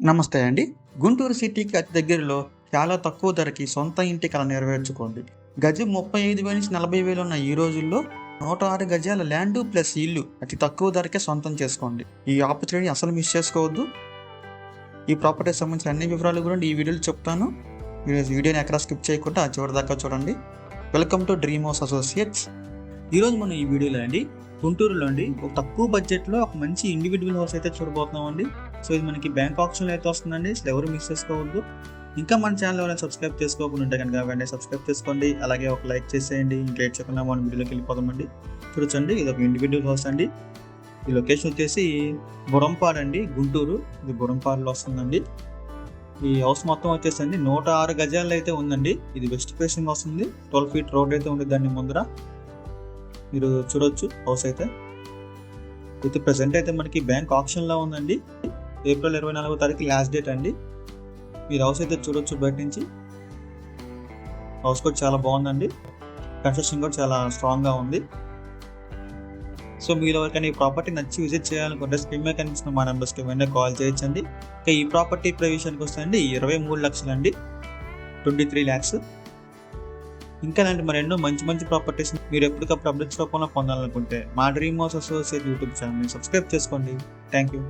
నమస్తే అండి. గుంటూరు సిటీకి అతి దగ్గరలో చాలా తక్కువ ధరకి సొంత ఇంటి కల నెరవేర్చుకోండి. గజం ముప్పై ఐదు వేల నుంచి నలభై వేలు ఉన్న ఈ రోజుల్లో నూట ఆరు గజాల ల్యాండ్ ప్లస్ ఇల్లు అతి తక్కువ ధరకే సొంతం చేసుకోండి. ఈ ఆపర్చునిటీ అసలు మిస్ చేసుకోవద్దు. ఈ ప్రాపర్టీ సంబంధించిన అన్ని వివరాలు గురించి ఈ వీడియోలో చెప్తాను. ఈరోజు వీడియోని ఎక్కడ స్కిప్ చేయకుండా చివరి దాకా చూడండి. Welcome to dream house associates. ఈరోజు మనం ఈ వీడియోలో అండి గుంటూరులో అండి ఒక తక్కువ బడ్జెట్లో ఒక మంచి ఇండివిజువల్ హౌస్ అయితే చూడబోతున్నాం అండి. సో ఇది మనకి బ్యాంక్ ఆప్షన్లో అయితే వస్తుందండి. అసలు ఎవరు మిస్ చేసుకోవద్దు. ఇంకా మన ఛానల్ ఎవరైనా సబ్స్క్రైబ్ చేసుకోకుండా ఉంటే కనుక వెంటనే సబ్స్క్రైబ్ చేసుకోండి. అలాగే ఒక లైక్ చేసేయండి. ఇంకా లేట్ చేయకుండా మన వీడియోకి వెళ్ళిపోదామండి. చూడొచ్చండి. ఇది ఒక ఇండివిజువల్ హౌస్ అండి. ఈ లొకేషన్ వచ్చేసి బురంపాడు అండి. గుంటూరు. ఇది బురంపాడులో వస్తుందండి. ఈ హౌస్ మొత్తం వచ్చేసి అండి నూట ఆరు గజాలు అయితే ఉందండి. ఇది వెస్ట్ ఫేసింగ్ వస్తుంది. ట్వెల్వ్ ఫీట్ రోడ్ అయితే ఉంది దాన్ని ముందర. మీరు చూడొచ్చు హౌస్ అయితే. ఇది ప్రెసెంట్ అయితే మనకి బ్యాంక్ ఆప్షన్లో ఉందండి. ఏప్రిల్ ఇరవై నాలుగో తారీఖు లాస్ట్ డేట్ అండి. మీరు హౌస్ అయితే చూడొచ్చు బయట నుంచి. హౌస్ కూడా చాలా బాగుందండి. కన్స్ట్రక్షన్ కూడా చాలా స్ట్రాంగ్గా ఉంది. సో మీరు ఎవరికైనా ఈ ప్రాపర్టీ నచ్చి విజిట్ చేయాలనుకుంటే స్క్రీన్ మీద కనిపిస్తున్న మా నెంబర్స్కి వెంటనే కాల్ చేయొచ్చండి. ఇంకా ఈ ప్రాపర్టీ ప్రవేశానికి వస్తే అండి ఇరవై మూడు లక్షలు అండి. ట్వంటీ త్రీ ల్యాక్స్ ఇంకా ఇలాంటి మరి ఎన్నో మంచి మంచి ప్రాపర్టీస్ మీరు ఎప్పటికప్పుడు అప్డేట్స్ రూపంలో పొందాలనుకుంటే మా డ్రీమ్ హౌస్ అసోసియేట్ యూట్యూబ్ ఛానల్ని సబ్స్క్రైబ్ చేసుకోండి. Thank you